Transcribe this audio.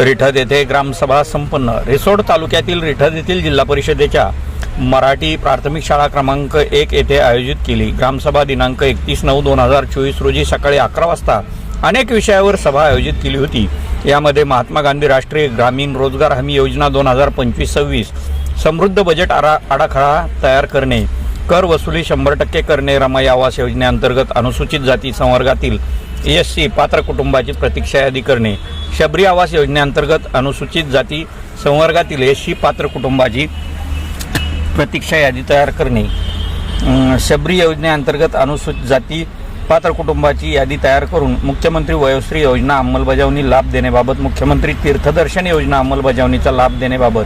रिठद येथे ग्रामसभा संपन्न. रिसोड तालुक्यातील रिठद येथील जिल्हा परिषदेच्या मराठी प्राथमिक शाळा क्रमांक एक येथे आयोजित केली. ग्रामसभा दिनांक एकतीस नऊ दोन हजार चोवीस रोजी सकाळी अकरा वाजता अनेक विषयावर सभा आयोजित केली होती. यामध्ये महात्मा गांधी राष्ट्रीय ग्रामीण रोजगार हमी योजना दोन हजार पंचवीस सव्वीस समृद्ध बजेट आरा आराखडा तयार करणे कर वसुली शंभर टक्के करणे रमाई आवास योजनेअंतर्गत अनुसूचित जाती संवर्गातील एस सी पात्र कुटुंबाची प्रतीक्षा यादी करणे. शबरी आवास योजनेअंतर्गत अनुसूचित जाती संवर्गातील एस सी पात्र कुटुंबाची प्रतीक्षा यादी तयार करणे. शबरी योजनेअंतर्गत अनुसूचित जाती पात्र कुटुंबाची यादी तयार करून मुख्यमंत्री वयोश्री योजना अंमलबजावणी लाभ देण्याबाबत मुख्यमंत्री तीर्थदर्शन योजना अंमलबजावणीचा लाभ देण्याबाबत